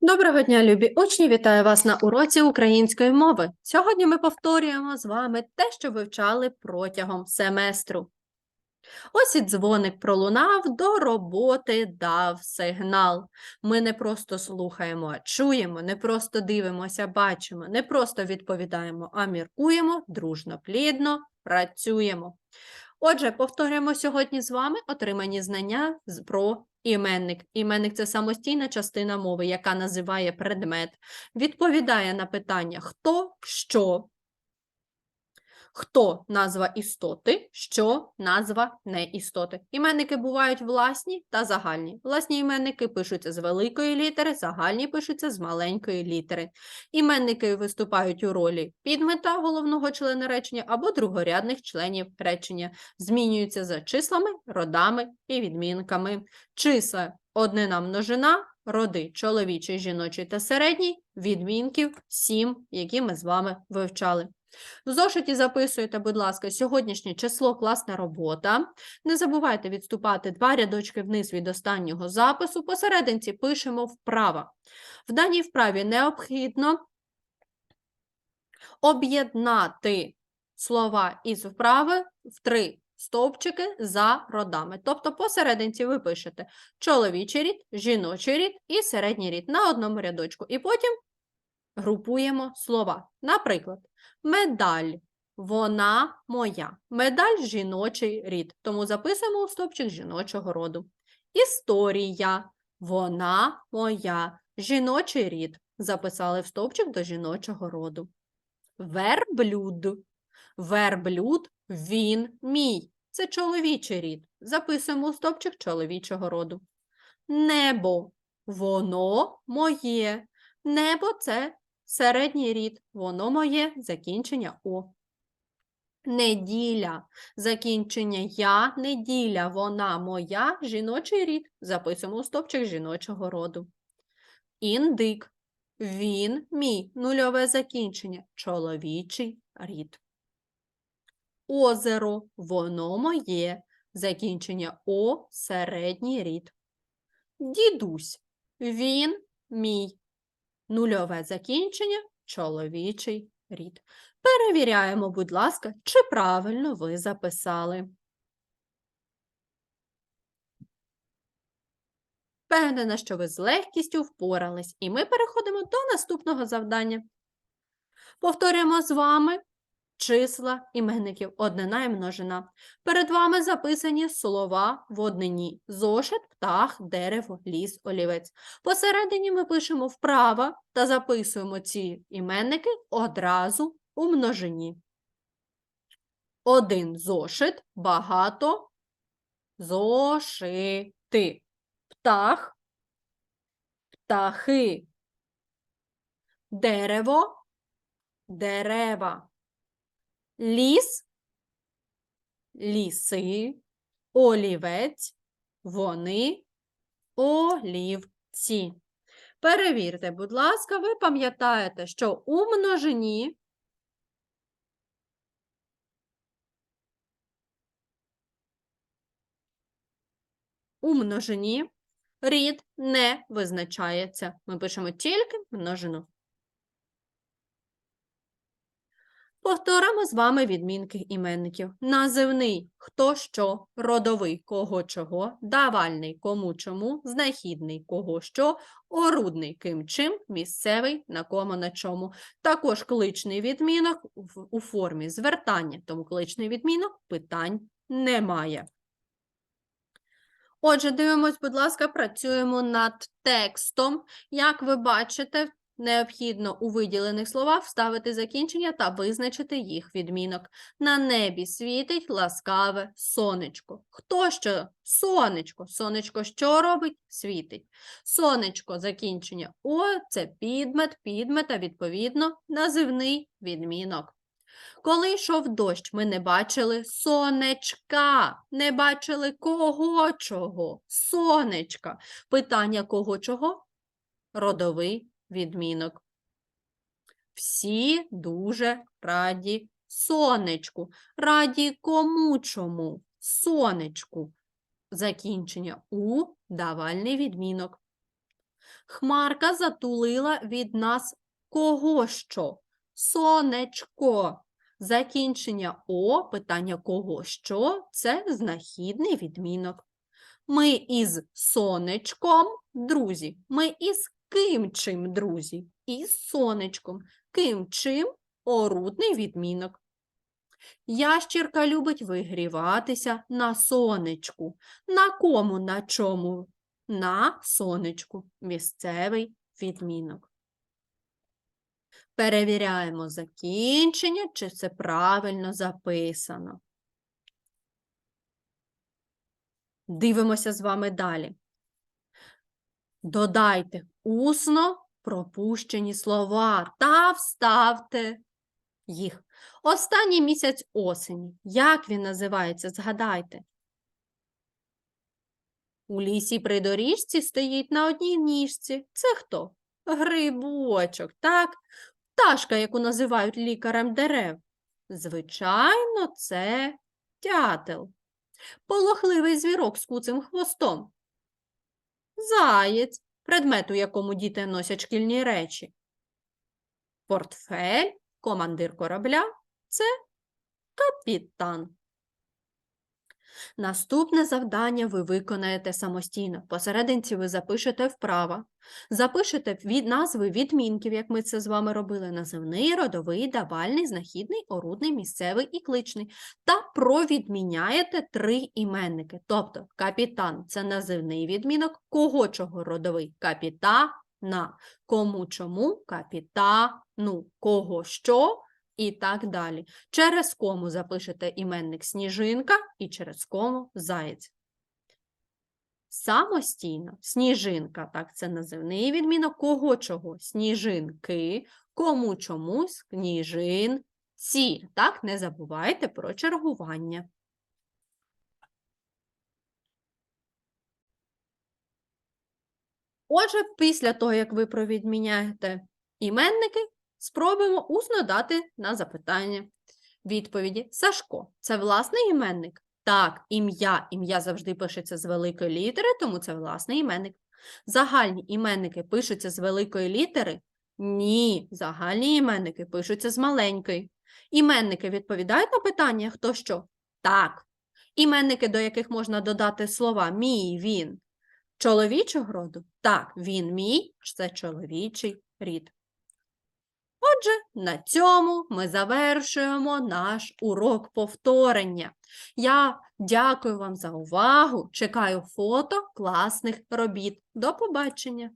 Доброго дня, любі учні! Вітаю вас на уроці української мови. Сьогодні ми повторюємо з вами те, що вивчали протягом семестру. Ось і дзвоник пролунав, до роботи дав сигнал. Ми не просто слухаємо, а чуємо, не просто дивимося, бачимо, не просто відповідаємо, а міркуємо, дружно, плідно працюємо. Отже, повторюємо сьогодні з вами отримані знання про іменник. Іменник це самостійна частина мови, яка називає предмет, відповідає на питання хто, що. Хто назва істоти, що назва неістоти. Іменники бувають власні та загальні. Власні іменники пишуться з великої літери, загальні пишуться з маленької літери. Іменники виступають у ролі підмета головного члена речення або другорядних членів речення, змінюються за числами, родами і відмінками. Числа однина множина, роди чоловічий, жіночий та середній, відмінків сім, які ми з вами вивчали. В зошиті записуєте, будь ласка, сьогоднішнє число класна робота. Не забувайте відступати два рядочки вниз від останнього запису. Посерединці пишемо вправа. В даній вправі необхідно об'єднати слова із вправи в три стовпчики за родами. Тобто посерединці ви пишете чоловічий рід, жіночий рід і середній рід на одному рядочку. І потім групуємо слова. Наприклад, медаль. Вона моя. Медаль жіночий рід. Тому записуємо у стовпчик жіночого роду. Історія. Вона моя. Жіночий рід. Записали в стовпчик до жіночого роду. Верблюд. Верблюд він мій. Це чоловічий рід. Записуємо у стовпчик чоловічого роду. Небо. Воно моє. Небо це середній рід. Воно моє закінчення О. Неділя. Закінчення я, неділя, вона моя, жіночий рід. Записуємо у стовпчик жіночого роду. Індик. Він мій. Нульове закінчення. Чоловічий рід. Озеро. Воно моє. Закінчення О, середній рід. Дідусь. Він мій. Нульове закінчення чоловічий рід. Перевіряємо, будь ласка, чи правильно ви записали. Впевнена, що ви з легкістю впорались, і ми переходимо до наступного завдання. Повторюємо з вами числа іменників однина і множина. Перед вами записані слова в однині: зошит, птах, дерево, ліс, олівець. Посередині ми пишемо вправо та записуємо ці іменники одразу у множині. Один зошит, багато зошити. Птах, птахи. Дерево, дерева. Ліс, ліси, олівець, вони, олівці. Перевірте, будь ласка, ви пам'ятаєте, що у множині у множині рід не визначається. Ми пишемо тільки множину. Повторимо з вами відмінки іменників. Називний – хто що, родовий – кого чого, давальний – кому чому, знахідний – кого що, орудний – ким чим, місцевий – на кому на чому. Також кличний відмінок у формі звертання, тому кличний відмінок питань немає. Отже, дивимось, будь ласка, працюємо над текстом. Як ви бачите, необхідно у виділених словах вставити закінчення та визначити їх відмінок. На небі світить ласкаве сонечко. Хто що? Сонечко. Сонечко що робить? Світить. Сонечко, закінчення О, це підмет, підмета, відповідно, називний відмінок. Коли йшов дощ, ми не бачили сонечка, не бачили кого чого, сонечка. Питання кого чого? Родовий відмінок. Всі дуже раді сонечку. Раді кому чому? Сонечку. Закінчення у давальний відмінок. Хмарка затулила від нас кого що? Сонечко. Закінчення О, питання кого що, це знахідний відмінок. Ми із сонечком, друзі. Ми із ким чим, друзі? Із сонечком. Ким чим орудний відмінок. Ящірка любить вигріватися на сонечку. На кому, на чому? На сонечку. Місцевий відмінок. Перевіряємо закінчення, чи це правильно записано. Дивимося з вами далі. Додайте усно пропущені слова та вставте їх. Останній місяць осені. Як він називається? Згадайте. У лісі при доріжці стоїть на одній ніжці. Це хто? Грибочок, так? Пташка, яку називають лікарем дерев. Звичайно, це дятел. Полохливий звірок з куцим хвостом. Заєць, предмет, у якому діти носять шкільні речі. Портфель, командир корабля це капітан. Наступне завдання ви виконаєте самостійно. Посерединці ви запишете вправо. Запишете від назви відмінків, як ми це з вами робили, називний, родовий, давальний, знахідний, орудний, місцевий і кличний. Та провідміняєте три іменники. Тобто капітан це називний відмінок, кого чого родовий капітана, кому чому капітану, кого що і так далі. Через кому запишете іменник сніжинка і через кому заєць. Самостійно сніжинка, так, це називний відмінок кого чого? Сніжинки, кому чомусь сніжинці. Так, не забувайте про чергування. Отже, після того, як ви провідміняєте іменники, спробуємо усно дати на запитання відповіді. Сашко це власний іменник? Так, ім'я. Ім'я завжди пишеться з великої літери, тому це власний іменник. Загальні іменники пишуться з великої літери? Ні, загальні іменники пишуться з маленької. Іменники відповідають на питання хто що? Так. Іменники, до яких можна додати слова мій, він. Чоловічого роду? Так, він мій, це чоловічий рід. Отже, на цьому ми завершуємо наш урок повторення. Я дякую вам за увагу. Чекаю фото класних робіт. До побачення!